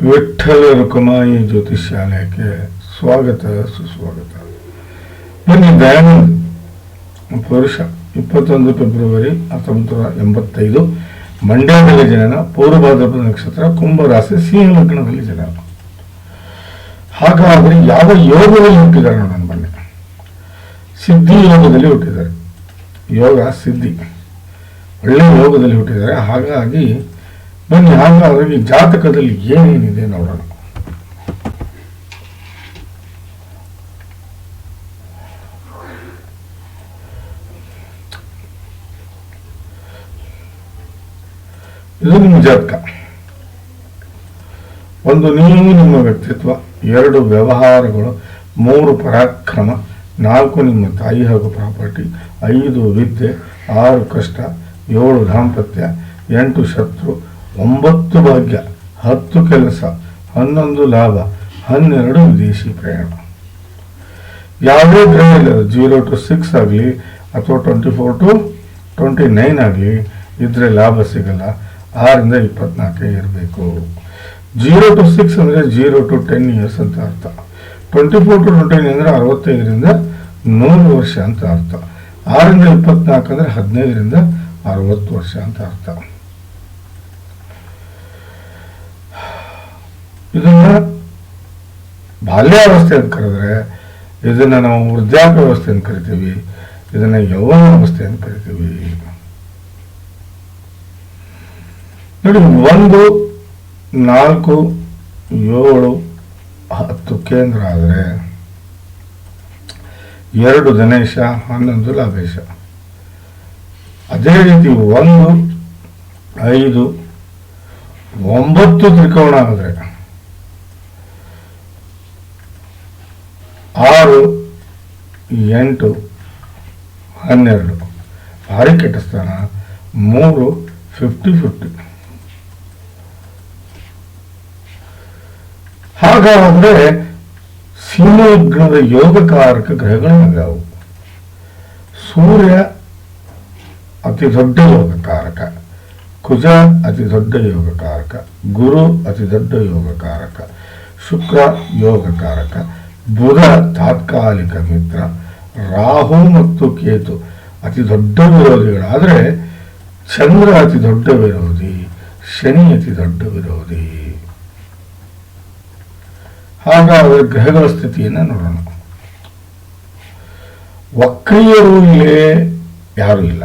ವಿಠ್ಠಲ ರುಕುಮಾಯಿ ಜ್ಯೋತಿಷ್ ಶಾಲೆಗೆ ಸ್ವಾಗತ, ಸುಸ್ವಾಗತ. ಬನ್ನಿ ದಯಾನಂದ್ ಪುರುಷ, ಇಪ್ಪತ್ತೊಂದು ಫೆಬ್ರವರಿ ಹತ್ತೊಂಬತ್ತು ನೂರ ಎಂಬತ್ತೈದು ಮಂಡ್ಯದಲ್ಲಿ ಜನನ, ಪೂರ್ವಭಾದ್ರಪದ ನಕ್ಷತ್ರ, ಕುಂಭರಾಶಿ, ಸಿಂಹ ಲಗ್ನದಲ್ಲಿ ಜನ ಹಾಗಾದರೆ ಯಾವ ಯೋಗದಲ್ಲಿ ಹುಟ್ಟಿದ್ದಾರೆ ನೋಡೋಣ, ಬನ್ನಿ. ಸಿದ್ಧಿ ಯೋಗದಲ್ಲಿ ಹುಟ್ಟಿದ್ದಾರೆ. ಯೋಗ, ಸಿದ್ಧಿ. ಒಳ್ಳೆಯ ಯೋಗದಲ್ಲಿ ಹುಟ್ಟಿದ್ದಾರೆ. ಹಾಗಾಗಿ ಬನ್ನಿ ಆದ್ರೆ ಅದರಲ್ಲಿ ಜಾತಕದಲ್ಲಿ ಏನೇನಿದೆ ನೋಡೋಣ. ಇದು ನಿಮ್ಮ ಜಾತಕ. ಒಂದು ನೀವು ನಿಮ್ಮ ವ್ಯಕ್ತಿತ್ವ, ಎರಡು ವ್ಯವಹಾರಗಳು, ಮೂರು ಪರಾಕ್ರಮ, ನಾಲ್ಕು ನಿಮ್ಮ ತಾಯಿ ಹಾಗೂ ಪ್ರಾಪರ್ಟಿ, ಐದು ವಿದ್ಯೆ, ಆರು ಕಷ್ಟ, ಏಳು ದಾಂಪತ್ಯ, ಎಂಟು ಶತ್ರು ಒಂಬತ್ತು ಭಾಗ್ಯ, ಹತ್ತು ಕೆಲಸ, ಹನ್ನೊಂದು ಲಾಭ, ಹನ್ನೆರಡು ವಿದೇಶಿ ಪ್ರಯಾಣ. ಯಾವುದೇ ಗ್ರಹ ಇಲ್ಲ ಜೀರೋ ಟು ಸಿಕ್ಸ್ ಆಗಲಿ ಅಥವಾ twenty four to twenty nine ಆಗಲಿ ಇದ್ರೆ ಲಾಭ ಸಿಗಲ್ಲ. ಆರಿಂದ ಇಪ್ಪತ್ನಾಲ್ಕೇ ಇರಬೇಕು. ಜೀರೋ ಟು ಸಿಕ್ಸ್ ಅಂದರೆ ಜೀರೋ ಟು ಟೆನ್ ಇಯರ್ಸ್ ಅಂತ ಅರ್ಥ. Twenty four to twenty nine ಅಂದರೆ ಅರವತ್ತೈದರಿಂದ ನೂರು ವರ್ಷ ಅಂತ ಅರ್ಥ. ಆರಿಂದ ಇಪ್ಪತ್ನಾಲ್ಕು ಅಂದರೆ ಹದಿನೈದರಿಂದ ಅರವತ್ತು ವರ್ಷ ಅಂತ ಅರ್ಥ. ಇದನ್ನ ಬಾಲ್ಯಾವಸ್ಥೆ ಅಂತ ಕರೆದ್ರೆ, ಇದನ್ನ ನಾವು ವೃದ್ಧಾಪ್ಯಾವಸ್ಥೆ ಅಂತ ಕರಿತೀವಿ, ಇದನ್ನ ಯೌವನಾವಸ್ಥೆ ಅಂತ ಕರಿತೀವಿ. ನೋಡಿ, ಒಂದು, ನಾಲ್ಕು, ಏಳು, ಹತ್ತು ಕೇಂದ್ರ ಆದರೆ ಎರಡು ಗಣೇಶ ಹನ್ನೊಂದು ಲಾಭೇಶ. ಅದೇ ರೀತಿ ಒಂದು, ಐದು, ಒಂಬತ್ತು ತ್ರಿಕೋಣ ಆದರೆ ಆರು ಎಂಟು, ಹನ್ನೆರಡು, ಭಾರಿ ಕೆಟ್ಟ ಸ್ಥಾನ, ಮೂರು ಫಿಫ್ಟಿ ಫಿಫ್ಟಿ ಹಾಗಾದ್ರೆ ಸಿಂಹಲಗ್ನದ ಯೋಗಕಾರಕ ಯಾವುವು ಸೂರ್ಯ ಅತಿ ದೊಡ್ಡ ಯೋಗಕಾರಕ, ಕುಜ ಅತಿ ದೊಡ್ಡ ಯೋಗಕಾರಕ, ಗುರು ಅತಿ ದೊಡ್ಡ ಯೋಗಕಾರಕ, ಶುಕ್ರ ಯೋಗಕಾರಕ, ಬುಧ ತಾತ್ಕಾಲಿಕ ಮಿತ್ರ ರಾಹು ಮತ್ತು ಕೇತು ಅತಿ ದೊಡ್ಡ ವಿರೋಧಿಗಳಾದರೆ ಚಂದ್ರ ಅತಿ ದೊಡ್ಡ ವಿರೋಧಿ, ಶನಿ ಅತಿ ದೊಡ್ಡ ವಿರೋಧಿ. ಹಾಗಾದರೆ ಗ್ರಹಗಳ ಸ್ಥಿತಿಯನ್ನು ನೋಡೋಣ. ವಕ್ರಿಯರು ಇಲ್ಲೇ ಯಾರು ಇಲ್ಲ.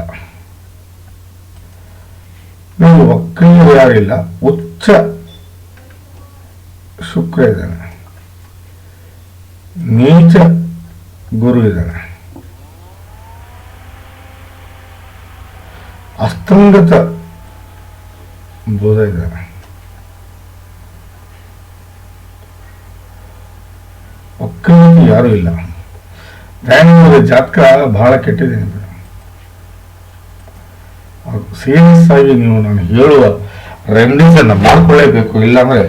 ವಕ್ರೀಯ ಯಾರು ಇಲ್ಲ? ಉಚ್ಚ ಶುಕ್ರ ಇದ್ದಾನೆ. ನೀಚ ಗುರು ಇದ್ದಾನೆ ಅಸ್ತಂಗತ ಬೋಧ ಇದ್ದಾನೆ ಒಕ್ಕಲಿಗೆ ಯಾರೂ ಇಲ್ಲ. ಧ್ಯಾನ ಜಾತಕ ಬಹಳ ಕೆಟ್ಟಿದೆ ಸೀರಿಯಸ್ ಆಗಿ ನೀವು ನಾನು ಹೇಳುವ ರೆಮಿಡೀಸ್ ಅನ್ನ ಮಾಡ್ಕೊಳ್ಳೇಬೇಕು, ಇಲ್ಲಾಂದ್ರೆ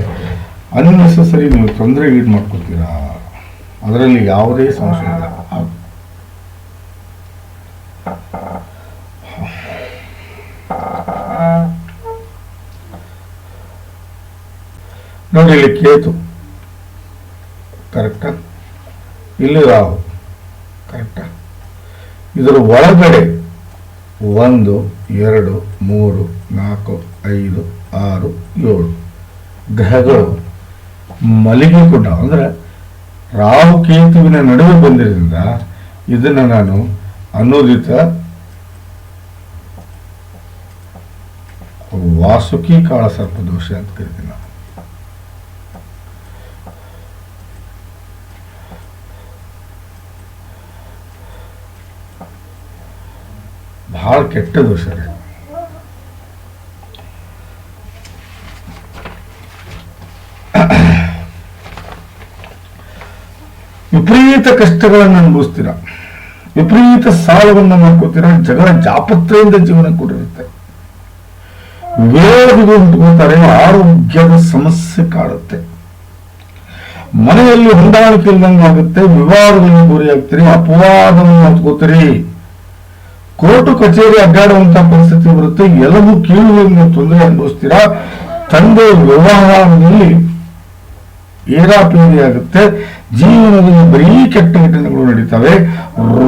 ಅನ್ನೆಸೆಸರಿ ನೀವು ತೊಂದರೆ ಈಡ್ ಮಾಡ್ಕೊತೀರಾ? ಅದರಲ್ಲಿ ಯಾವುದೇ ಸಂಶಯ ಇಲ್ಲ. ನೋಡಿ ಇಲ್ಲಿ ಕೇತು. ಕರೆಕ್ಟಾ ಇಲ್ಲಿ ರಾಹು. ಕರೆಕ್ಟಾ ಇದರ ಒಳಗಡೆ ಒಂದು ಎರಡು ಮೂರು ನಾಲ್ಕು ಐದು ಆರು ಏಳು ಗ್ರಹಗಳು ಮಲಗಿಕೊಂಡ ಅಂದರೆ ರಾಹು ಕೇತುವಿನ ನಡುವೆ ಬಂದಿರೋದ್ರಿಂದ ಇದನ್ನು ನಾನು ಅನುದಿತ ವಾಸುಕಿ ಕಾಳ ಸರ್ಪದೋಷ ಅಂತ ಕರಿತೀನಿ ನಾನು ಕೆಟ್ಟ ದೋಷ ರೀ ವಿಪರೀತ ಕಷ್ಟಗಳನ್ನು ಅನುಭವಿಸ್ತೀರ? ವಿಪರೀತ ಸಾಲವನ್ನು ಮಾಡ್ಕೋತೀರ? ಜಗಳ ಜಾಪತ್ರೆಯಿಂದ ಜೀವನ ಕೊಟ್ಟಿರುತ್ತೆ ವೇದಿಗೆ ಉಂಟುಕೊಳ್ತಾರೆ ಆರೋಗ್ಯದ ಸಮಸ್ಯೆ ಕಾಡುತ್ತೆ. ಮನೆಯಲ್ಲಿ ಹೊಂದಾಣಿಕೆ ಇಲ್ದಂಗೆ ಆಗುತ್ತೆ ವಿವಾದಗಳಿಗೆ ಗುರಿಯಾಗ್ತೀರಿ ಅಪವಾದವನ್ನು ಹೊತ್ಕೋತೀರಿ. ಕೋರ್ಟು, ಕಚೇರಿ ಅಡ್ಡಾಡುವಂತ ಪರಿಸ್ಥಿತಿ ಬರುತ್ತೆ. ಎಲ್ಲವೂ ಕೀಳುವಿನ ತೊಂದರೆ ಅನುಭವಿಸ್ತೀರಾ? ತಂದೆ ವ್ಯವಹಾರದಲ್ಲಿ ಏರಾಪೇರಿ ಜೀವನದಲ್ಲಿ ಬರೀ ಕೆಟ್ಟ ಘಟನೆಗಳು ನಡೀತವೆ.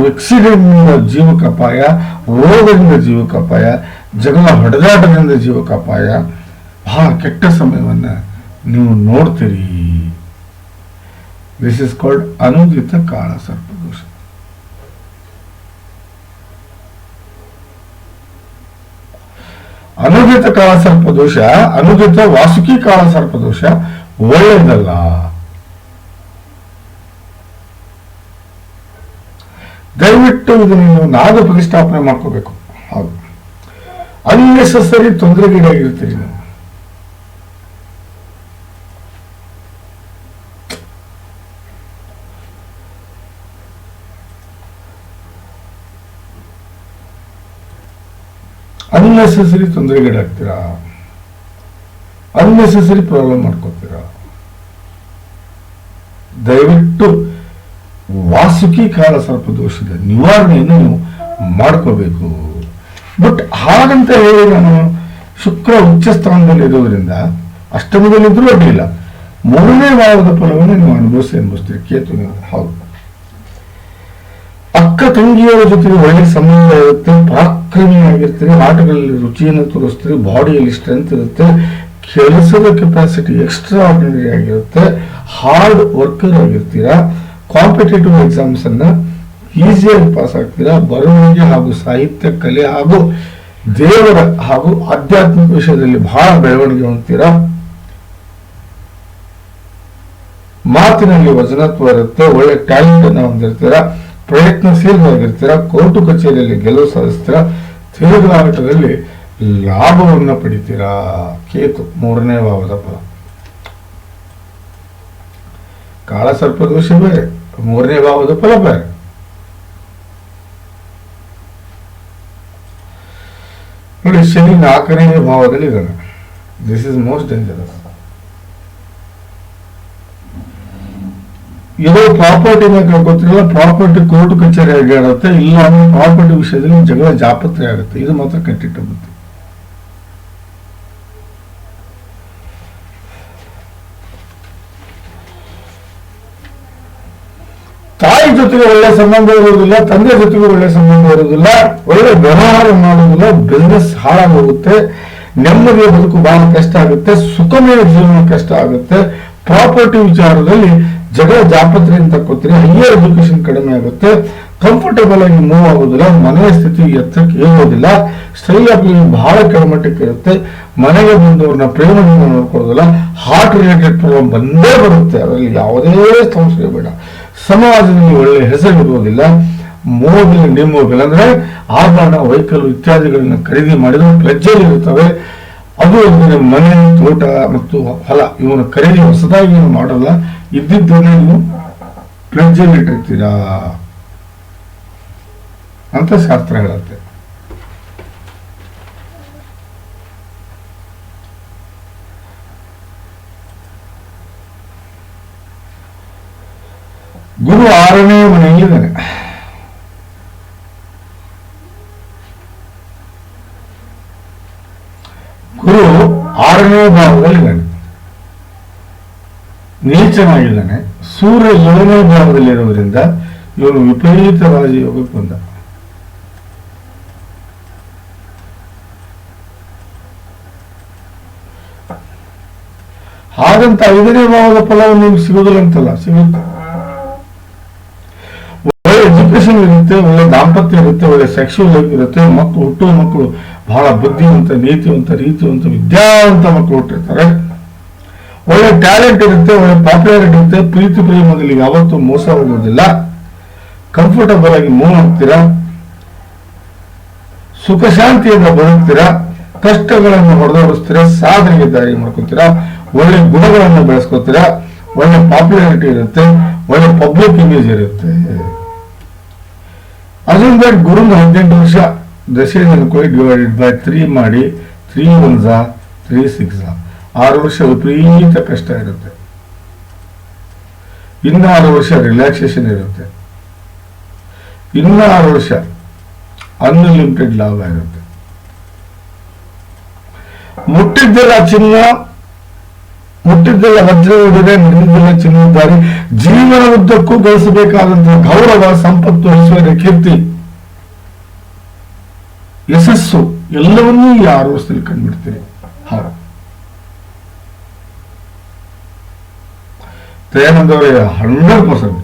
ಆಕ್ಸಿಡೆಂಟ್ನಿಂದ ಜೀವಕ್ಕೆ ಅಪಾಯ ರೋಗದಿಂದ ಜೀವಕ್ಕೆ ಅಪಾಯ ಜಗಳ ಹೊಡೆದಾಟದಿಂದ ಜೀವಕ್ಕೆ ಅಪಾಯ ಬಹಳ ಕೆಟ್ಟ ಸಮಯವನ್ನ ನೀವು ನೋಡ್ತೀರಿ. ದಿಸ್ ಇಸ್ ಕಾಲ್ಡ್ ಅನುದಿತ ಕಾಳ ಸರ್ಪದೋಷ. ಅನುದಿತ ಕಾಳ ಸರ್ಪದೋಷ, ಅನುದಿತ ವಾಸುಕಿ ಕಾಳ ಸರ್ಪದೋಷ ಒಳ್ಳೆಯದಲ್ಲ. ದಯವಿಟ್ಟು ನೀನು ನಾದ ಪ್ರತಿಷ್ಠಾಪನೆ ಮಾಡ್ಕೋಬೇಕು. ಹೌದು. ಅನ್ನೆಸರಿ ತೊಂದರೆಗೀಡಾಗಿರ್ತೀರಿ ನೀವು. ಅನ್ನೆಸರಿ ತೊಂದರೆಗೀಡಾಗ್ತೀರಾ? ಅನ್ನೆಸರಿ ಪ್ರಾಬ್ಲಮ್ ಮಾಡ್ಕೋತೀರಾ? ದಯವಿಟ್ಟು ವಾಸುಕಿ ಕಾಲ ಸರ್ಪ ದೋಷದ ನಿವಾರಣೆಯನ್ನು ನೀವು ಮಾಡ್ಕೋಬೇಕು. ಬಟ್ ಹಾಗಂತ ಹೇಳಿ ನಾನು ಶುಕ್ರ ಉಚ್ಚ ಸ್ಥಾನದಲ್ಲಿ ಇರೋದ್ರಿಂದ ಅಷ್ಟಮದಲ್ಲಿದ್ರೂ ಅಡ್ಡಿಲ್ಲ ಮೂರನೇ ವಾರದ ಫಲವನ್ನು ನೀವು ಅನುಭವಿಸಿ ಅನುಭವಿಸ್ತೀರಿ ಕೇತು ಹೌದು. ಅಕ್ಕ ತಂಗಿಯರ ಜೊತೆಗೆ ಒಳ್ಳೆ ಸಂಬಂಧ ಇರುತ್ತೆ, ಪರಾಕ್ರಮಿಯಾಗಿರ್ತೀರಿ ಆಟಗಳಲ್ಲಿ ರುಚಿಯನ್ನು ತೋರಿಸ್ತೀರಿ, ಬಾಡಿಯಲ್ಲಿ ಸ್ಟ್ರೆಂತ್ ಇರುತ್ತೆ, ಕೆಲಸದ ಕೆಪಾಸಿಟಿ ಎಕ್ಸ್ಟ್ರಾ ಆರ್ಡಿನರಿ ಆಗಿರುತ್ತೆ ಹಾರ್ಡ್ ವರ್ಕರ್ ಆಗಿರ್ತೀರಾ ಕಾಂಪಿಟೇಟಿವ್ ಎಕ್ಸಾಮ್ಸ್ ಅನ್ನ ಈಸಿಯಾಗಿ ಪಾಸ್ ಆಗ್ತೀರಾ? ಬರವಣಿಗೆ ಹಾಗೂ ಸಾಹಿತ್ಯ, ಕಲೆ ಹಾಗೂ ದೇವರ ಹಾಗೂ ಆಧ್ಯಾತ್ಮಿಕ ವಿಷಯದಲ್ಲಿ ಬಹಳ ಬೆಳವಣಿಗೆ ಹೊಂದ್ತೀರಾ? ಮಾತಿನಲ್ಲಿ ವಚನತ್ವ ಇರುತ್ತೆ, ಒಳ್ಳೆ ಟ್ಯಾಲೆಂಟ್ ಅನ್ನ ಹೊಂದಿರ್ತೀರಾ? ಪ್ರಯತ್ನಶೀಲವಾಗಿರ್ತೀರಾ ಕೋರ್ಟು ಕಚೇರಿಯಲ್ಲಿ ಗೆಲುವು ಸಾಧಿಸ್ತೀರಾ? ತಿರುಗಾಟದಲ್ಲಿ ಲಾಭವನ್ನು ಪಡಿತೀರಾ? ಕೇತು, ಮೂರನೇ ಭಾವದ ಫಲ. ಕಾಳ ಸ್ವಲ್ಪ ಬೇರೆ. ಮೂರನೇ ಭಾವದ ಫಲ ನೋಡಿ, ಶನಿ ನಾಲ್ಕನೇ ಭಾವದಲ್ಲಿ ಇದ್ದಾನೆ. ದಿಸ್ ಇಸ್ ಮೋಸ್ಟ್ ಡೇಂಜರಸ್ ಯೋ ಪ್ರಾಪರ್ಟಿ ಗೊತ್ತಿರಲ್ಲ ಪ್ರಾಪರ್ಟಿ ಕೋರ್ಟ್ ಕಚೇರಿ ಆಗಿರುತ್ತೆ ಇಲ್ಲ ಅಂದ್ರೆ ಪ್ರಾಪರ್ಟಿ ವಿಷಯದಲ್ಲಿ ಜಗಳ ಜಾಪತ್ರೆ ಆಗುತ್ತೆ. ಇದು ಮಾತ್ರ ಕಟ್ಟಿಟ್ಟ ಜೊತೆಗೆ ಒಳ್ಳೆ ಸಂಬಂಧ ಇರುವುದಿಲ್ಲ, ತಂದೆ ಜೊತೆಗೆ ಒಳ್ಳೆ ಸಂಬಂಧ ಇರುವುದಿಲ್ಲ, ಒಳ್ಳೆ ವ್ಯವಹಾರ ಮಾಡುವುದಿಲ್ಲ ಬಿಸ್ನೆಸ್ ಹಾಳಾಗೋಗುತ್ತೆ, ನೆಮ್ಮದಿಯ ಬದುಕು ಬಹಳ ಕಷ್ಟ ಆಗುತ್ತೆ, ಸುಖಮಯ ಜೀವನ ಕಷ್ಟ ಆಗುತ್ತೆ. ಪ್ರಾಪರ್ಟಿ ವಿಚಾರದಲ್ಲಿ ಜಗಳ ಜಾಪತ್ರೆ ಅಂತ ಕೊಡ್ತೀರಿ ಹೈಯರ್ ಎಜುಕೇಶನ್ ಕಡಿಮೆ ಆಗುತ್ತೆ. ಕಂಫರ್ಟಬಲ್ ಆಗಿ ಮೂವ್ ಆಗೋದಿಲ್ಲ ಮನೆಯ ಸ್ಥಿತಿ ಎತ್ತಕ್ಕೆ ಏರೋದಿಲ್ಲ ಸ್ಟೈಲ್ ಆಫ್ ಲಿವಿಂಗ್ ಬಹಳ ಕೆಳಮಟ್ಟಕ್ಕೆ ಇರುತ್ತೆ. ಮನೆಗೆ ಬಂದವ್ರನ್ನ ಪ್ರೇಮದಿಂದ ನೋಡ್ಕೊಳ್ಳೋದಿಲ್ಲ ಹಾರ್ಟ್ ರಿಲೇಟೆಡ್ ಪ್ರಾಬ್ಲಮ್ ಬಂದೇ ಬರುತ್ತೆ, ಅದರಲ್ಲಿ ಯಾವುದೇ ಸಂಶಯ ಬೇಡ. ಸಮಾಜದಲ್ಲಿ ಒಳ್ಳೆ ಹೆಸರು ಇರುವುದಿಲ್ಲ ಮೋಬಿಲ್ ಡಿಮೋಬಿಲ್ ಅಂದ್ರೆ ಆಭರಣ ವೆಹಿಕಲ್ ಇತ್ಯಾದಿಗಳನ್ನ ಖರೀದಿ ಮಾಡಿದ್ರೆ ಪ್ಲೆಜ್ಜರ್ ಇರುತ್ತವೆ ಅದು ಅಂದರೆ ಮನೆ, ತೋಟ ಮತ್ತು ಹೊಲ ಇವನ ಖರೀದಿ ಹೊಸದಾಗಿ ಏನು ಮಾಡಲ್ಲ. ಇದ್ದಿದ್ದನ್ನೇ ನೀವು ಪ್ಲೆಜ್ಜಲ್ಲಿ ಇಟ್ಟಿರ್ತೀರಾ? ಅಂತ ಶಾಸ್ತ್ರ ಹೇಳುತ್ತೆ ಗುರು ಆರನೇ ಮನೆಯಲ್ಲಿದ್ದಾನೆ ಗುರು ಆರನೇ ಭಾವದಲ್ಲಿದ್ದಾನೆ ನೀಚನಾಗಿದ್ದಾನೆ. ಸೂರ್ಯ ಏಳನೇ ಭಾವದಲ್ಲಿರೋದ್ರಿಂದ ಇವನು ವಿಪರೀತ ರಾಜಯೋಗಕ್ಕೆ ಬಂದ. ಹಾಗಂತ ಐದನೇ ಭಾವದ ಫಲವನ್ನು ನಿಮ್ಗೆ ಸಿಗುದಿಲ್ಲ ಅಂತಲ್ಲ, ಸಿಗುತ್ತೆ. ಎಜುಕೇಶನ್ ಇರುತ್ತೆ, ಒಳ್ಳೆ ದಾಂಪತ್ಯ ಇರುತ್ತೆ, ಒಳ್ಳೆ ಸೆಕ್ಷುವಲ್ ಇರುತ್ತೆ ಮಕ್ಕಳು ಹುಟ್ಟುವ ಮಕ್ಕಳು ಬಹಳ ಬುದ್ಧಿವಂತ, ನೀತಿವಂತ, ರೀತಿವಂತ, ವಿದ್ಯಾವಂತ ಮಕ್ಕಳು ಹುಟ್ಟಿರ್ತಾರೆ. ಒಳ್ಳೆ ಟ್ಯಾಲೆಂಟ್ ಇರುತ್ತೆ, ಒಳ್ಳೆ ಪಾಪ್ಯುಲಾರಿಟಿ ಇರುತ್ತೆ, ಪ್ರೀತಿ ಪ್ರೇಮದಲ್ಲಿ ಯಾವತ್ತೂ ಮೋಸ ಹೋಗೋದಿಲ್ಲ ಕಂಫರ್ಟಬಲ್ ಆಗಿ ಮೂವ್ ಆಗ್ತೀರಾ? ಸುಖ ಶಾಂತಿಯಿಂದ ಬದುಕ್ತೀರಾ? ಕಷ್ಟಗಳನ್ನು ಹೊಡೆದೋಡಿಸ್ತೀರ ಸಾಧನೆಗೆ ದಾರಿ ಮಾಡ್ಕೊತೀರಾ? ಒಳ್ಳೆ ಗುಣಗಳನ್ನು ಬೆಳೆಸ್ಕೊತೀರಾ? ಒಳ್ಳೆ ಪಾಪ್ಯುಲಾರಿಟಿ ಇರುತ್ತೆ, ಒಳ್ಳೆ ಪಬ್ಲಿಕ್ ಇಮೇಜ್ ಇರುತ್ತೆ. ಅದರಿಂದ ಗುರುನ ಹದಿನೆಂಟು ವರ್ಷ ದಶೆಯನ್ನು ಡಿವೈಡೆಡ್ ಬೈ ತ್ರೀ ಮಾಡಿ ತ್ರೀ ಒನ್ ಝಾ ತ್ರೀ ಸಿಕ್ಸ್ ಆರು ವರ್ಷ ವಿಪರೀತ ಕಷ್ಟ ಇರುತ್ತೆ. ಇನ್ನು ಆರು ವರ್ಷ ರಿಲ್ಯಾಕ್ಸೇಷನ್ ಇರುತ್ತೆ. ಇನ್ನು ಆರು ವರ್ಷ ಅನ್ಲಿಮಿಟೆಡ್ ಲಾಭ ಇರುತ್ತೆ. ಮುಟ್ಟಿದ್ದೆಲ್ಲ ಚಿನ್ನ ಮುಟ್ಟಿದ್ದೆಲ್ಲ ವಜ್ರ ಉಡಿದೆ ನಡೆದಿದ್ದೆಲ್ಲ ಚಿನ್ನಿದ್ದಾರೆ. ಜೀವನ ಉದ್ದಕ್ಕೂ ಗಳಿಸಬೇಕಾದಂತಹ ಗೌರವ, ಸಂಪತ್ತು ಐಶ್ವರ್ಯ ಕೀರ್ತಿ, ಯಶಸ್ಸು ಎಲ್ಲವನ್ನೂ ಈ ಆರು ವರ್ಷದಲ್ಲಿ ಕಂಡುಬಿಡ್ತೀರಿ ಅವರೇ, ಹಂಡ್ರೆಡ್ ಪರ್ಸೆಂಟ್.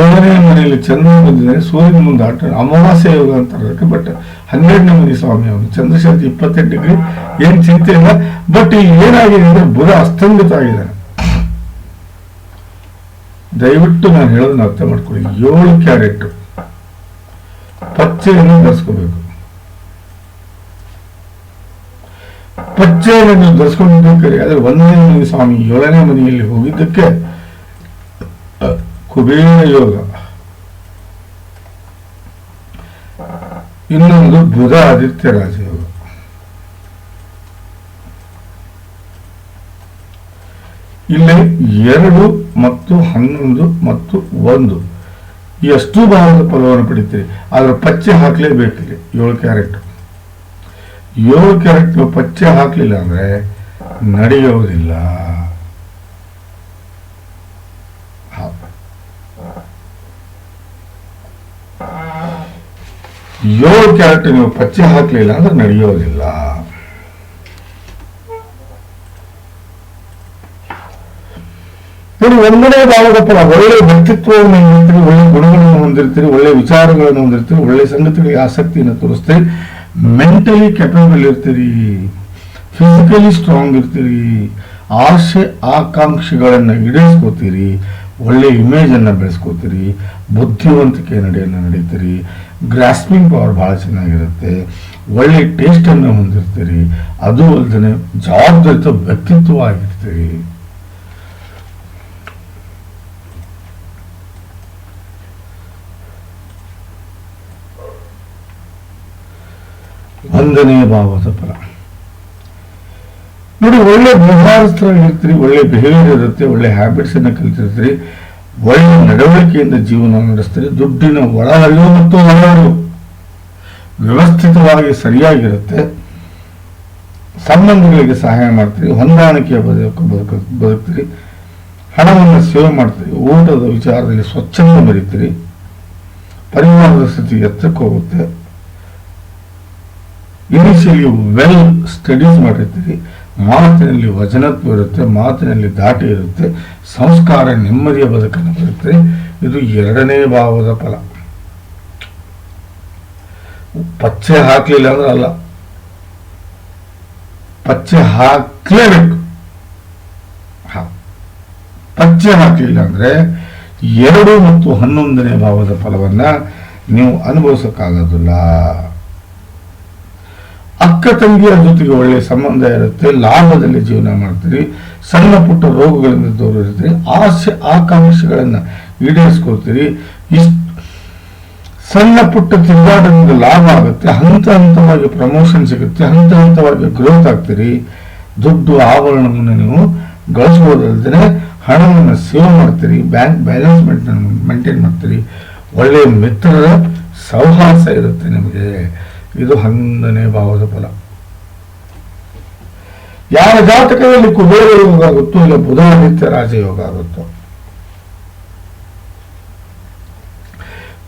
ಏಳನೇ ಮನೆಯಲ್ಲಿ ಚಂದ್ರ ಬಂದಿದೆ ಸೂರ್ಯನ ಮುಂದೆ ಆಟ ಅಮಾವಾಸ್ಯ ಯೋಗ ಅಂತಾರೆ ಬಟ್ ಹನ್ನೆರಡನೇ ಮನೆ ಸ್ವಾಮಿ ಅವನು ಚಂದ್ರಶೇಖರ್ ಇಪ್ಪತ್ತೆಂಟು ಡಿಗ್ರಿ. ಏನ್ ಚಿಂತೆ ಇಲ್ಲ. ಬಟ್ ಈಗ ಏನಾಗಿದೆ ಅಂದ್ರೆ ಬುಧ ಅಸ್ತಂಭಿತ ಆಗಿದ್ದಾನೆ ದಯವಿಟ್ಟು ನಾನು ಹೇಳೋದನ್ನ ಅರ್ಥ ಮಾಡ್ಕೊಳ್ಳಿ. ಏಳು ಕ್ಯಾರೆಟ್. ಪಚ್ಚೆಯನ್ನು ಧರಿಸ್ಕೋಬೇಕು. ಪಚ್ಚೆಯನ್ನು ಧರಿಸ್ಕೊಂಡಿದ್ದಕ್ಕೆ ಆದ್ರೆ ಒಂದನೇ ಮನೆ ಸ್ವಾಮಿ ಏಳನೇ ಮನೆಯಲ್ಲಿ ಹೋಗಿದ್ದಕ್ಕೆ ಕುಬೇರ ಯೋಗ. ಇನ್ನೊಂದು ಬುಧ ಆದಿತ್ಯ ರಾಜಯೋಗ. ಇಲ್ಲಿ ಎರಡು ಮತ್ತು ಹನ್ನೊಂದು ಮತ್ತು ಒಂದು. ಎಷ್ಟು ಭಾವದ ಫಲವನ್ನು ಪಡಿತೀರಿ ಆದ್ರೆ ಪಚ್ಚೆ ಹಾಕಲೇಬೇಕಿಲ್ಲ ಏಳು ಕ್ಯಾರೆಟ್. ಏಳು ಕ್ಯಾರೆಟ್ ನೀವು ಪಚ್ಚೆ ಹಾಕ್ಲಿಲ್ಲ ಅಂದ್ರೆ ನಡೆಯೋದಿಲ್ಲ. ಏಳು ಕ್ಯಾರೆಟ್ ನೀವು ಪಚ್ಚೆ ಹಾಕಲಿಲ್ಲ ಅಂದ್ರೆ ನಡೆಯೋದಿಲ್ಲ. ನೀವು ಒಂದನೇ ಒಳ್ಳೆಯ ಒಳ್ಳೆ ವ್ಯಕ್ತಿತ್ವವನ್ನು ಹೊಂದಿರ್ತೀರಿ, ಒಳ್ಳೆ ಗುಣಗಳನ್ನು ಹೊಂದಿರ್ತೀರಿ, ಒಳ್ಳೆ ವಿಚಾರಗಳನ್ನು ಹೊಂದಿರ್ತೀರಿ, ಒಳ್ಳೆ ಸಂಗತಿಗಳಿಗೆ ಆಸಕ್ತಿಯನ್ನು ತೋರಿಸ್ತೀರಿ ಮೆಂಟಲಿ ಕೆಪಬಲ್ ಇರ್ತೀರಿ ಫಿಸಿಕಲಿ ಸ್ಟ್ರಾಂಗ್ ಇರ್ತೀರಿ ಆಸೆ ಆಕಾಂಕ್ಷೆಗಳನ್ನು ಈಡೇರಿಸ್ಕೋತೀರಿ ಒಳ್ಳೆ ಇಮೇಜ್ ಅನ್ನ ಬೆಳೆಸ್ಕೋತೀರಿ, ಬುದ್ಧಿವಂತಿಕೆ ನಡೆಯನ್ನು ನಡೀತೀರಿ ಗ್ರಾಸ್ಪಿಂಗ್ ಪವರ್ ಭಾಳ ಚೆನ್ನಾಗಿರುತ್ತೆ, ಒಳ್ಳೆ ಟೇಸ್ಟನ್ನು ಹೊಂದಿರ್ತೀರಿ, ಅದು ಅಲ್ಲದೆ ಜವಾಬ್ದಾರಿತ ವ್ಯಕ್ತಿತ್ವ ಆಗಿರ್ತೀರಿ ಒಂದನೇ ಭಾವದ ಫಲ ನೋಡಿ, ಒಳ್ಳೆ ವ್ಯವಹಾರಸ್ಥರಾಗಿರ್ತೀರಿ ಒಳ್ಳೆ ಬಿಹೇವಿಯರ್ ಇರುತ್ತೆ, ಒಳ್ಳೆ ಹ್ಯಾಬಿಟ್ಸ್ ಅನ್ನ ಕಲಿತಿರ್ತೀರಿ, ಒಳ್ಳೆ ನಡವಳಿಕೆಯಿಂದ ಜೀವನ ನಡೆಸ್ತೀರಿ, ದುಡ್ಡಿನ ಒಳಹರಿವು ಮತ್ತು ಹೊರಹರಿವು ವ್ಯವಸ್ಥಿತವಾಗಿ ಸರಿಯಾಗಿರುತ್ತೆ. ಸಂಬಂಧಗಳಿಗೆ ಸಹಾಯ ಮಾಡ್ತೀರಿ ಹೊಂದಾಣಿಕೆಯ ಬದುಕು ಬದುಕು, ಬದುಕ್ತೀರಿ, ಹಣವನ್ನು ಸೇವೆ ಮಾಡ್ತೀರಿ, ಊಟದ ವಿಚಾರದಲ್ಲಿ ಸ್ವಚ್ಛಂದ ಬರೀತೀರಿ ಪರಿವಾರದ ಸ್ಥಿತಿ ಎತ್ತಕ್ಕೆ ಹೋಗುತ್ತೆ. ಇನಿಷಿಯಲಿ ವೆಲ್ ಸ್ಟಡೀಸ್ ಮಾಡಿರ್ತೀರಿ ಮಾತಿನಲ್ಲಿ ವಚನತ್ವ ಇರುತ್ತೆ, ಮಾತಿನಲ್ಲಿ ದಾಟಿ ಇರುತ್ತೆ, ಸಂಸ್ಕಾರ ನೆಮ್ಮದಿಯ ಬದುಕನ್ನು ಬರುತ್ತೆ ಇದು ಎರಡನೇ ಭಾವದ ಫಲ. ಪಚ್ಚೆ ಹಾಕ್ಲಿಲ್ಲ ಅಂದ್ರೆ ಅಲ್ಲ. ಪಚ್ಚೆ ಹಾಕ್ಲೇಬೇಕು. ಪಚ್ಚೆ ಹಾಕ್ಲಿಲ್ಲ ಅಂದ್ರೆ ಎರಡು ಮತ್ತು ಹನ್ನೊಂದನೇ ಭಾವದ ಫಲವನ್ನ ನೀವು ಅನುಭವಿಸಕ್ಕಾಗೋದಿಲ್ಲ. ಅಕ್ಕ ತಂಗಿಯ ಜೊತೆಗೆ ಒಳ್ಳೆಯ ಸಂಬಂಧ ಇರುತ್ತೆ, ಲಾಭದಲ್ಲಿ ಜೀವನ ಮಾಡ್ತೀರಿ, ಸಣ್ಣ ಪುಟ್ಟ ರೋಗಗಳಿಂದ ದೂರ ಇರ್ತೀರಿ ಆಸೆ, ಆಕಾಂಕ್ಷೆಗಳನ್ನ ಈಡೇರಿಸ್ಕೊಳ್ತೀರಿ ಇಷ್ಟು ಸಣ್ಣ ಪುಟ್ಟ ತಿರುಗಾಟದಿಂದ ಲಾಭ ಆಗುತ್ತೆ, ಹಂತ ಹಂತವಾಗಿ ಪ್ರಮೋಷನ್ ಸಿಗುತ್ತೆ, ಹಂತ ಹಂತವಾಗಿ ಗ್ರೋತ್ ಆಗ್ತೀರಿ. ದುಡ್ಡು ಆವರಣವನ್ನು ನೀವು ಗಳಿಸ್ಬೋದಲ್ದೇ ಹಣವನ್ನು ಸೇವ್ ಮಾಡ್ತೀರಿ ಬ್ಯಾಂಕ್ ಬ್ಯಾಲೆನ್ಸ್ ಮೇಂಟೈನ್ ಮಾಡ್ತೀರಿ. ಒಳ್ಳೆಯ ಮಿತ್ರರ ಸೌಹಾಸ ಇರುತ್ತೆ ನಿಮಗೆ. ಇದು ಹನ್ನೊಂದನೇ ಭಾವದ ಫಲ. ಯಾವ ಜಾತಕದಲ್ಲಿ ಕುಬೇರ ಯೋಗ ಆಗುತ್ತೋ ಇಲ್ಲ ಬುಧಾದಿತ್ಯ ರಾಜಯೋಗ ಆಗುತ್ತೋ?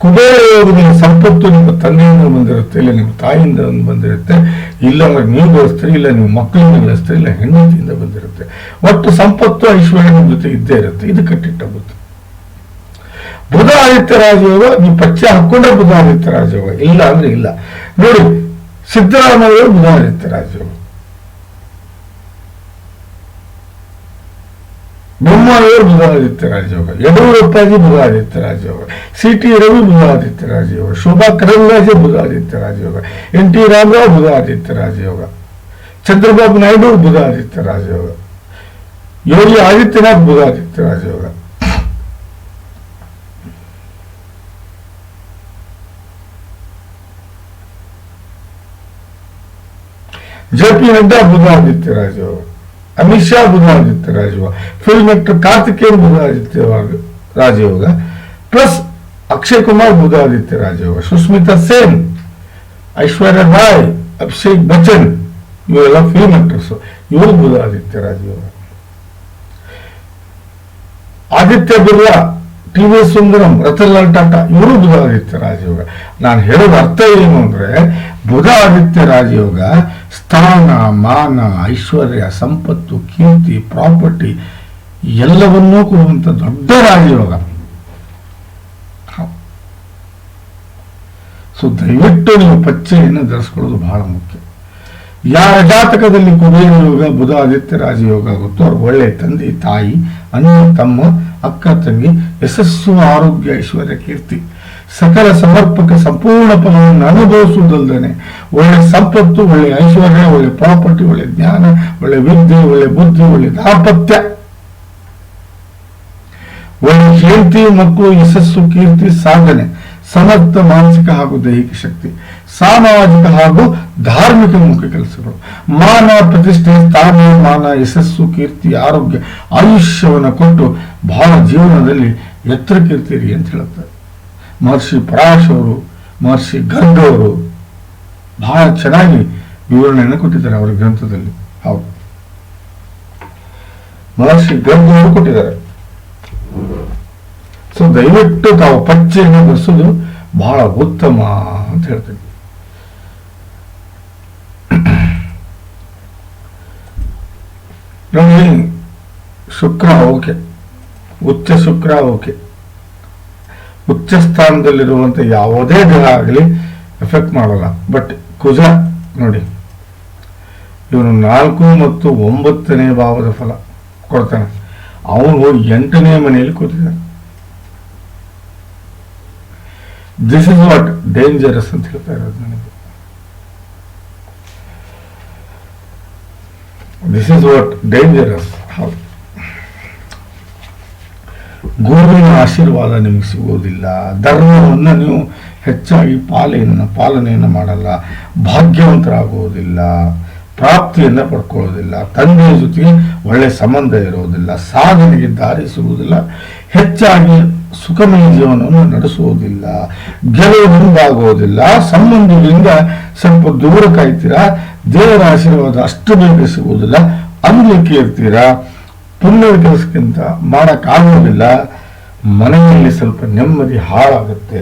ಕುಬೇರ ಯೋಗದಲ್ಲಿ ಸಂಪತ್ತು ನಿಮ್ಮ ತಂದೆಯಿಂದ ಬಂದಿರುತ್ತೆ, ಇಲ್ಲ ನಿಮ್ಮ ತಾಯಿಯಿಂದ ಬಂದಿರುತ್ತೆ, ಇಲ್ಲ ನೀವು ಗಳಿಸ್ತೀರಿ ಇಲ್ಲ ನೀವು ಮಕ್ಕಳನ್ನ ಗಳಿಸ್ತೀರಿ ಇಲ್ಲ ಹೆಂಡತಿಯಿಂದ ಬಂದಿರುತ್ತೆ. ಒಟ್ಟು ಸಂಪತ್ತು ಐಶ್ವರ್ಯ ನಿಮ್ಮ ಜೊತೆ ಇದ್ದೇ ಇರುತ್ತೆ, ಇದು ಕಟ್ಟಿಟ್ಟ ಬುದ್ಧಿ ಬುಧ ಆದಿತ್ಯ ರಾಜಯೋಗ, ನೀವು ಪಚ್ಚೆ ಹಾಕೊಂಡ್ರೆ ಬುಧ ಆದಿತ್ಯ ರಾಜಯೋಗ, ಇಲ್ಲ ಅಂದ್ರೆ ಇಲ್ಲ. ನೋಡಿ ಸಿದ್ದರಾಮಯ್ಯ ರಾಜಯೋಗ ಬೊಮ್ಮಾಯಿಯವರು ಬುಧಾದಿತ್ಯ ರಾಜಯೋಗ. ಯಡಿಯೂರಪ್ಪಾಜಿ ಬುಧಾದಿತ್ಯ ರಾಜಯೋಗ. ಸಿ ಟಿ ರವಿ ಬುಧಾದಿತ್ಯ ರಾಜಯೋಗ. ಶೋಭಾ ಕರಂದ್ಲಾಜೆ ಬುಧಾದಿತ್ಯ ರಾಜಯೋಗ. ಎನ್ ಟಿ ರಾಮರಾವ್ ಬುಧಾದಿತ್ಯ ರಾಜಯೋಗ. ಚಂದ್ರಬಾಬು ನಾಯ್ಡು ಬುಧಾದಿತ್ಯ ರಾಜಯೋಗ. ಯೋಗಿ ಆದಿತ್ಯನಾಥ್ ಬುಧಾದಿತ್ಯ ರಾಜಯೋಗ. ಜೆ ಪಿ ನಡ್ಡಾ ಬುಧಾದಿತ್ಯ ರಾಜಯೋಗ ಅಮಿತ್ ಶಾ ಬುಧಾದಿತ್ಯ ರಾಜವ ಫಿಲ್ಮ್ ಆಕ್ಟರ್ ಕಾರ್ತಿಕೇಯನ್ ಬುಧಾದಿತ್ಯ ರಾಜಯೋಗ ಪ್ಲಸ್ ಅಕ್ಷಯ್ ಕುಮಾರ್ ಬುಧಾದಿತ್ಯ ರಾಜಯೋಗ ಸುಸ್ಮಿತಾ ಸೇನ್ ಐಶ್ವರ್ಯ ರಾಯ್ ಅಭಿಷೇಕ್ ಬಚ್ಚನ್ ಇವೆಲ್ಲ ಫಿಲ್ಮ್ ಆಕ್ಟರ್ಸ್ ಇವರು ಬುಧಾದಿತ್ಯ ರಾಜಯೋಗ ಆದಿತ್ಯ ಬಿರ್ಲಾ, ಟಿ ವಿ ಸುಂದರಂ ರತನ್ಲಾಲ್ ಟಾಟಾ, ಇವರು ಬುಧಾದಿತ್ಯ ರಾಜಯೋಗ ನಾನು ಹೇಳೋದು ಅರ್ಥ ಏನು ಅಂದ್ರೆ ಬುಧ ಆದಿತ್ಯ ರಾಜಯೋಗ, ಸ್ಥಾನ, ಮಾನ, ಐಶ್ವರ್ಯ, ಸಂಪತ್ತು, ಕೀರ್ತಿ, ಪ್ರಾಪರ್ಟಿ, ಎಲ್ಲವನ್ನೂ ಕೊಡುವಂತ ದೊಡ್ಡ ರಾಜಯೋಗ. ಸೊ, ದಯವಿಟ್ಟು ನೀವು ಪಚ್ಚೆಯನ್ನು ಧರಿಸ್ಕೊಳ್ಳೋದು ಬಹಳ ಮುಖ್ಯ. ಯಾರ ಜಾತಕದಲ್ಲಿ ಕುಬೇರ ಯೋಗ ಬುಧ ಆದಿತ್ಯ ರಾಜಯೋಗ ಆಗುತ್ತೋ ಅವ್ರು ಒಳ್ಳೆ ತಂದೆ, ತಾಯಿ, ಅಣ್ಣ, ತಮ್ಮ, ಅಕ್ಕ, ತಂಗಿ, ಯಶಸ್ಸು, ಆರೋಗ್ಯ, ಐಶ್ವರ್ಯ, ಕೀರ್ತಿ. ಸಕಲ ಸಮರ್ಪಕ ಸಂಪೂರ್ಣ ಫಲವನ್ನು ಅನುಭವಿಸುವುದಲ್ಲದೆ ಒಳ್ಳೆ ಸಂಪತ್ತು, ಒಳ್ಳೆ ಐಶ್ವರ್ಯ, ಒಳ್ಳೆ ಪ್ರಾಪರ್ಟಿ, ಒಳ್ಳೆ ಜ್ಞಾನ, ಒಳ್ಳೆ ವಿದ್ಯೆ, ಒಳ್ಳೆ ಬುದ್ಧಿ, ಒಳ್ಳೆ ದಾಂಪತ್ಯ. ಒಳ್ಳೆ ಹೆಂಡತಿ ಮಕ್ಕಳು ಯಶಸ್ಸು, ಕೀರ್ತಿ, ಸಾಧನೆ, ಸಮರ್ಥ, ಮಾನಸಿಕ ಹಾಗೂ ದೈಹಿಕ ಶಕ್ತಿ, ಸಾಮಾಜಿಕ ಹಾಗೂ ಧಾರ್ಮಿಕ ಮುಖ್ಯ ಕೆಲಸಗಳು. ಮಾನ, ಪ್ರತಿಷ್ಠೆ, ಸ್ಥಾನ, ಮಾನ, ಯಶಸ್ಸು, ಕೀರ್ತಿ, ಆರೋಗ್ಯ, ಆಯುಷ್ಯವನ್ನು ಕೊಟ್ಟು ಬಹಳ ಜೀವನದಲ್ಲಿ ಎತ್ತರಕ್ಕಿರ್ತೀರಿ ಅಂತ ಹೇಳುತ್ತಾರೆ. ಮಹರ್ಷಿ ಪರಾಶ್ ಅವರು ಮಹರ್ಷಿ ಗರ್ಗ್ ಅವರು ಬಹಳ ಚೆನ್ನಾಗಿ ವಿವರಣೆಯನ್ನು ಕೊಟ್ಟಿದ್ದಾರೆ ಅವರ ಗ್ರಂಥದಲ್ಲಿ. ಹೌದು. ಮಹರ್ಷಿ ಗರ್ಗ್ ಅವರು ಕೊಟ್ಟಿದ್ದಾರೆ. ಸೊ, ದಯವಿಟ್ಟು ತಾವು ಪಚ್ಚೆಯನ್ನು ಧರಿಸೋದು ಬಹಳ ಉತ್ತಮ ಅಂತ ಹೇಳ್ತೀನಿ. ನೋಡಿ ಶುಕ್ರ ಓಕೆ ಉಚ್ಚ ಶುಕ್ರ ಓಕೆ ಉಚ್ಚ ಸ್ಥಾನದಲ್ಲಿರುವಂತ ಯಾವುದೇ ಗ್ರಹ ಆಗಲಿ ಎಫೆಕ್ಟ್ ಮಾಡಲ್ಲ. ಬಟ್ ಕುಜ ನೋಡಿ, ಇವನು ನಾಲ್ಕು ಮತ್ತು ಒಂಬತ್ತನೇ ಭಾವದ ಫಲ ಕೊಡ್ತಾನೆ. ಅವನು ಎಂಟನೇ ಮನೆಯಲ್ಲಿ ಕೂತಿದ್ದಾನೆ. ದಿಸ್ ಇಸ್ ವಾಟ್ ಡೇಂಜರಸ್ ಅಂತ ಹೇಳ್ತಾ ಇರೋದು ನನಗೆ. ದಿಸ್ ಇಸ್ ವಾಟ್ ಡೇಂಜರಸ್ ಹೌದು. ಗುರುವಿನ ಆಶೀರ್ವಾದ ನಿಮಗೆ ಸಿಗೋದಿಲ್ಲ. ಧರ್ಮವನ್ನು ನೀವು ಹೆಚ್ಚಾಗಿ ಪಾಲನೆಯನ್ನು ಪಾಲನೆಯನ್ನು ಮಾಡಲ್ಲ. ಭಾಗ್ಯವಂತರಾಗುವುದಿಲ್ಲ ಪ್ರಾಪ್ತಿಯನ್ನು ಪಡ್ಕೊಳ್ಳೋದಿಲ್ಲ. ತಂದೆಯ ಜೊತೆಗೆ ಒಳ್ಳೆಯ ಸಂಬಂಧ ಇರುವುದಿಲ್ಲ ಸಾಧನೆಗೆ ದಾರಿ ಸಿಗುವುದಿಲ್ಲ ಹೆಚ್ಚಾಗಿ ಸುಖಮಯ ಜೀವನವನ್ನು ನಡೆಸುವುದಿಲ್ಲ ಗೆಲುವು ಮುಂದಾಗುವುದಿಲ್ಲ ಸಂಬಂಧದಿಂದ ಸ್ವಲ್ಪ ದೂರ ಕಾಯ್ತೀರಾ? ದೇವರ ಆಶೀರ್ವಾದ ಅಷ್ಟು ಬೇಗ ಸಿಗುವುದಿಲ್ಲ ಅನ್ಲಿಕ್ಕೆ ಇರ್ತೀರಾ? ಪುಣ್ಯದ ಕೆಲಸಕ್ಕಿಂತ ಮಾಡೋಕ್ಕಾಗೋದಿಲ್ಲ ಮನೆಯಲ್ಲಿ ಸ್ವಲ್ಪ ನೆಮ್ಮದಿ ಹಾಳಾಗುತ್ತೆ.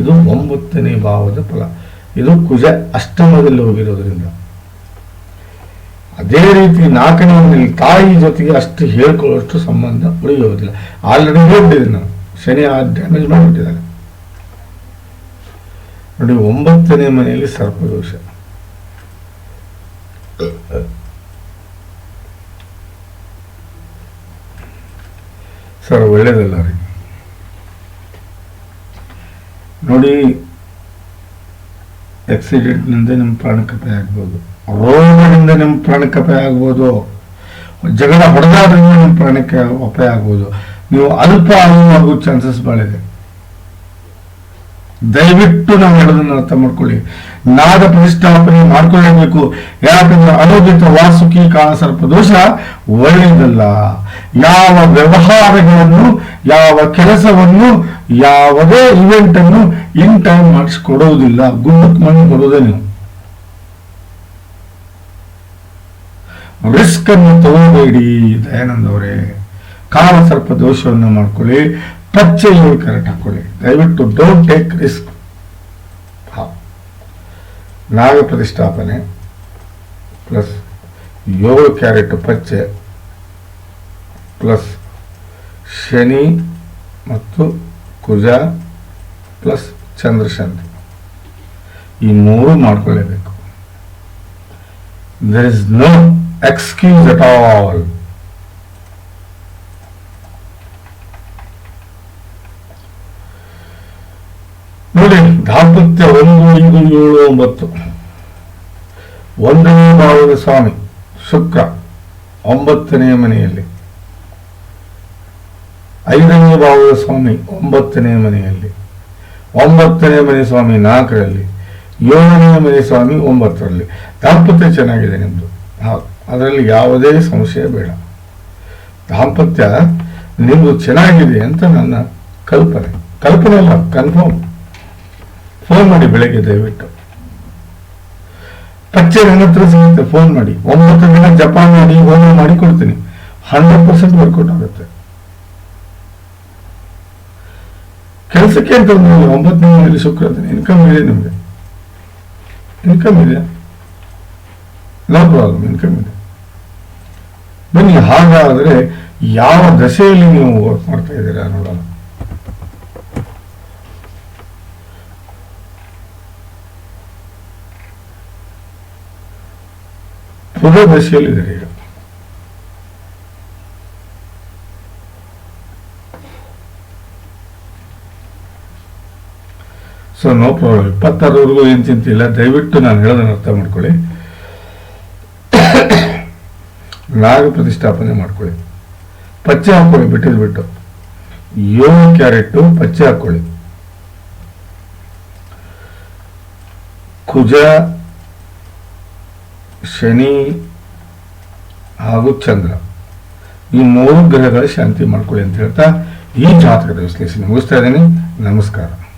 ಇದು ಒಂಬತ್ತನೇ ಭಾವದ ಫಲ. ಇದು ಕುಜ ಅಷ್ಟಮದಲ್ಲಿ ಹೋಗಿರೋದ್ರಿಂದ. ಅದೇ ರೀತಿ ನಾಲ್ಕನೇ ತಾಯಿ ಜೊತೆಗೆ ಅಷ್ಟು ಹೇಳ್ಕೊಳ್ಳೋಷ್ಟು ಸಂಬಂಧ ಉಳಿಯೋದಿಲ್ಲ. ಆಲ್ರೆಡಿ ಹೇಳ್ಬಿಟ್ಟಿದ್ದೀನಿ ನಾನು. ಶನಿ ಆ ಡ್ಯಾಮೇಜ್ ಮಾಡಿಬಿಟ್ಟಿದ್ದಾರೆ. ನೋಡಿ, ಒಂಬತ್ತನೇ ಮನೆಯಲ್ಲಿ ಸರ್ಪದೋಷ. ಸರ್, ಒಳ್ಳೇದಲ್ಲ ರೀ ನೋಡಿ ಆಕ್ಸಿಡೆಂಟ್ನಿಂದ ನಿಮ್ಮ ಪ್ರಾಣ ಅಪಾಯ ಆಗ್ಬೋದು. ರೋಗದಿಂದ ನಿಮ್ಮ ಪ್ರಾಣಕ್ಕೆ ಅಪಾಯ ಆಗ್ಬೋದು. ಜಗಳ ಹೊಡೆದಾದ್ರಿಂದ ನಿಮ್ಮ ಪ್ರಾಣಕ್ಕೆ ಅಪಾಯ ಆಗ್ಬೋದು. ನೀವು ಅಲ್ಪ ಆಗೋ ಚಾನ್ಸಸ್ ಭಾಳ ಇದೆ ದಯವಿಟ್ಟು ನಾವು ಹೇಳೋದನ್ನ ಅರ್ಥ ಮಾಡ್ಕೊಳ್ಳಿ. ನಾದ ಪ್ರತಿಷ್ಠಾಪನೆ ಮಾಡ್ಕೊಳ್ಳೇಬೇಕು. ಯಾಕಂದ್ರೆ ಅನುದಿತ ವಾಸುಕಿ ಕಾಣ ಸರ್ಪ ದೋಷ ಒಳ್ಳೆಯದಲ್ಲ. ಯಾವ ವ್ಯವಹಾರಗಳನ್ನು, ಯಾವ ಕೆಲಸವನ್ನು, ಯಾವುದೇ ಇವೆಂಟ್ ಅನ್ನು ಇನ್ ಟೈಮ್ ಮಾಡಿಸ್ಕೊಡೋದಿಲ್ಲ. ಗುಂಡಕ್ಕೆ ಮಣ್ಣು ಕೊಡೋದೇ ನೀವು. ರಿಸ್ಕ್ ಅನ್ನು ತಗೋಬೇಡಿ ದಯಾನಂದ್ ಅವರೇ. ಕಾಲ ಸರ್ಪ ದೋಷವನ್ನು ಮಾಡ್ಕೊಳ್ಳಿ. ಪಚ್ಚೆ ಏಳು ಕರೆಕ್ಟ್ ಹಾಕೊಳ್ಳಿ. ದಯವಿಟ್ಟು ಡೋಂಟ್ ಟೇಕ್ ರಿಸ್ಕ್ ನಾಗ ಪ್ರತಿಷ್ಠಾಪನೆ ಪ್ಲಸ್ ಏಳು ಕ್ಯಾರೆಟ್ ಪಚ್ಚೆ ಪ್ಲಸ್ ಶನಿ ಮತ್ತು ಕುಜ ಪ್ಲಸ್ ಚಂದ್ರಶಾಂತಿ ಈ ಮೂರು ಮಾಡ್ಕೊಳ್ಳೇಬೇಕು. There is no excuse at all. ನೋಡಿ ದಾಂಪತ್ಯ ಒಂದು, ಐದು, ಏಳು, ಒಂಬತ್ತು. ಒಂದನೇ ಭಾವದ ಸ್ವಾಮಿ, ಶುಕ್ರ, ಒಂಬತ್ತನೇ ಮನೆಯಲ್ಲಿ. ಐದನೇ ಭಾವದ ಸ್ವಾಮಿ, ಒಂಬತ್ತನೇ ಮನೆಯಲ್ಲಿ. ಒಂಬತ್ತನೇ ಮನೆ ಸ್ವಾಮಿ, ನಾಲ್ಕರಲ್ಲಿ. ಏಳನೇ ಮನೆ ಸ್ವಾಮಿ, ಒಂಬತ್ತರಲ್ಲಿ. ದಾಂಪತ್ಯ ಚೆನ್ನಾಗಿದೆ ನಿಮ್ಮದು ಅದರಲ್ಲಿ ಯಾವುದೇ ಸಂಶಯ ಬೇಡ. ದಾಂಪತ್ಯ ನಿಮ್ಮದು ಚೆನ್ನಾಗಿದೆ ಅಂತ ನನ್ನ ಕಲ್ಪನೆ. ಕಲ್ಪನೆ ಅಲ್ಲ ಕನ್ಫರ್ಮ್ ಫೋನ್ ಮಾಡಿ ಬೆಳಗ್ಗೆ ದಯವಿಟ್ಟು. ಪಚ್ಚೆ ನನ್ನ ಸಿಗುತ್ತೆ, ಫೋನ್ ಮಾಡಿ. ಒಂಬತ್ತು ದಿನ ಜಪಾನ್ ಮಾಡಿ ಹೋಮ ಮಾಡಿ ಕೊಡ್ತೀನಿ ಹಂಡ್ರೆಡ್ ಪರ್ಸೆಂಟ್ ವರ್ಕೌಟ್ ಆಗುತ್ತೆ. ಕೆಲಸಕ್ಕೆ ಅಂತ ಒಂದು ದಿನ ಇಲ್ಲಿ ಶುಕ್ರ ಇನ್ಕಮ್ ಇದೆ ನಿಮಗೆ. ಇನ್ಕಮ್ ಇದೆ. ನೋ ಪ್ರಾಬ್ಲಮ್ ಇನ್ಕಮ್ ಇದೆ. ಬನ್ನಿ, ಹಾಗಾದರೆ ಯಾವ ದಶೆಯಲ್ಲಿ ನೀವು ವರ್ಕ್ ಮಾಡ್ತಾ ಇದ್ದೀರಾ ನೋಡೋಣ ಬುಧ ದಶೆಯಲ್ಲಿದ್ದಾರೆ ಈಗ. ಸೊ ನೋ ಪ್ರಾಬ್ಲಮ್ ಇಪ್ಪತ್ತಾರವರೆಗೂ ಏನು ಚಿಂತಿಲ್ಲ ದಯವಿಟ್ಟು ನಾನು ಹೇಳೋದನ್ನು ಅರ್ಥ ಮಾಡ್ಕೊಳ್ಳಿ. ನಾಗ ಪ್ರತಿಷ್ಠಾಪನೆ ಮಾಡ್ಕೊಳ್ಳಿ. ಪಚ್ಚೆ ಹಾಕೊಳ್ಳಿ, ಬಿಟ್ಟಿದ್ ಬಿಟ್ಟು. ಏಳು ಕ್ಯಾರೆಟ್ಟು ಪಚ್ಚೆ ಹಾಕೊಳ್ಳಿ. ಕುಜ ಶನಿ ಹಾಗೂ ಚಂದ್ರ. ಈ ಮೂರು ಗ್ರಹಗಳ ಶಾಂತಿ ಮಾಡ್ಕೊಳ್ಳಿ ಅಂತ ಹೇಳ್ತಾ ಈ ಜಾತಕದ ವಿಶ್ಲೇಷಣೆ ಮುಗಿಸ್ತಾ ಇದ್ದೀನಿ. ನಮಸ್ಕಾರ.